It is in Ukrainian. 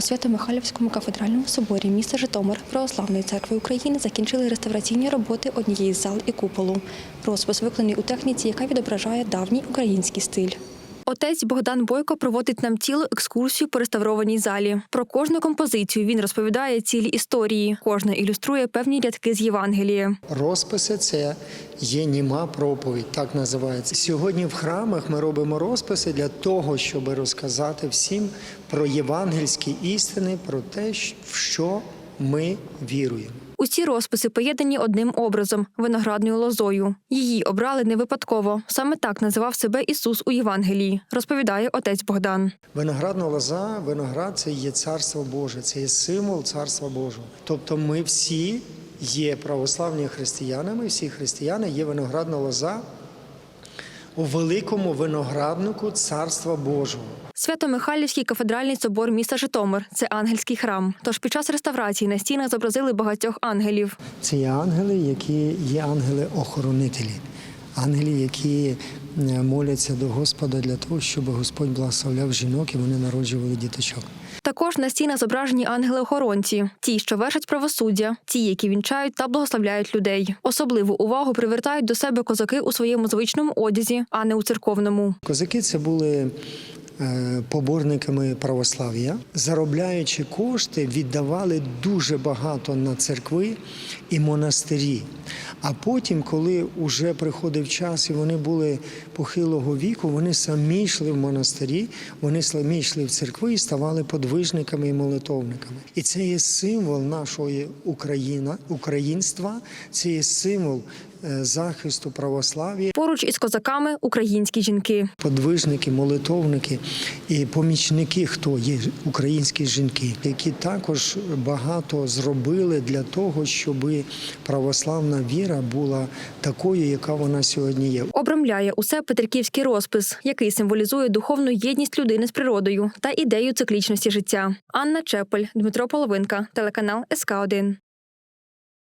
У Свято-Михайлівському кафедральному соборі міста Житомир Православної церкви України закінчили реставраційні роботи однієї з зал і куполу. Розпис виконаний у техніці, яка відображає давній український стиль. Отець Богдан Бойко проводить нам цілу екскурсію по реставрованій залі. Про кожну композицію він розповідає цілі історії. Кожна ілюструє певні рядки з Євангелія. Розписи це є німа проповідь, так називається. Сьогодні в храмах ми робимо розписи для того, щоб розказати всім про євангельські істини, про те, в що ми віруємо. Усі розписи поєднані одним образом виноградною лозою. Її обрали не випадково. Саме так називав себе Ісус у Євангелії, розповідає отець Богдан. Виноградна лоза, виноград це є царство Боже, це є символ царства Божого. Тобто ми всі є православні християнами, всі християни є виноградна лоза у великому винограднику царства Божого. Свято-Михайлівський кафедральний собор міста Житомир це ангельський храм. Тож під час реставрації на стінах зобразили багатьох ангелів. Це є ангели, які є ангели-охоронителі, ангели, які е, моляться до Господа для того, щоб Господь благословляв жінок і вони народжували діточок. Також на стінах зображені ангели-охоронці, ті, що вершать правосуддя, ті, які вінчають та благословляють людей. Особливу увагу привертають до себе козаки у своєму звичному одязі, а не у церковному. Козаки це були е, поборниками православ'я, заробляючи кошти, віддавали дуже багато на церкви і монастирі. А потім, коли вже приходив час і вони були похилого віку, вони самі йшли в монастирі, вони самі йшли в церкви і ставали подвижниками і молитовниками. І це є символ нашої Україна, українства, це є символ захисту православ'я. Поруч із козаками українські жінки. подвижники, молитовники і помічники, хто є українські жінки, які також багато зробили для того, щоб православна віра була такою, яка вона сьогодні є. Обрамляє усе петриківський розпис, який символізує духовну єдність людини з природою та ідею циклічності життя. Анна Чепель, Дмитро Половинка, телеканал СК 1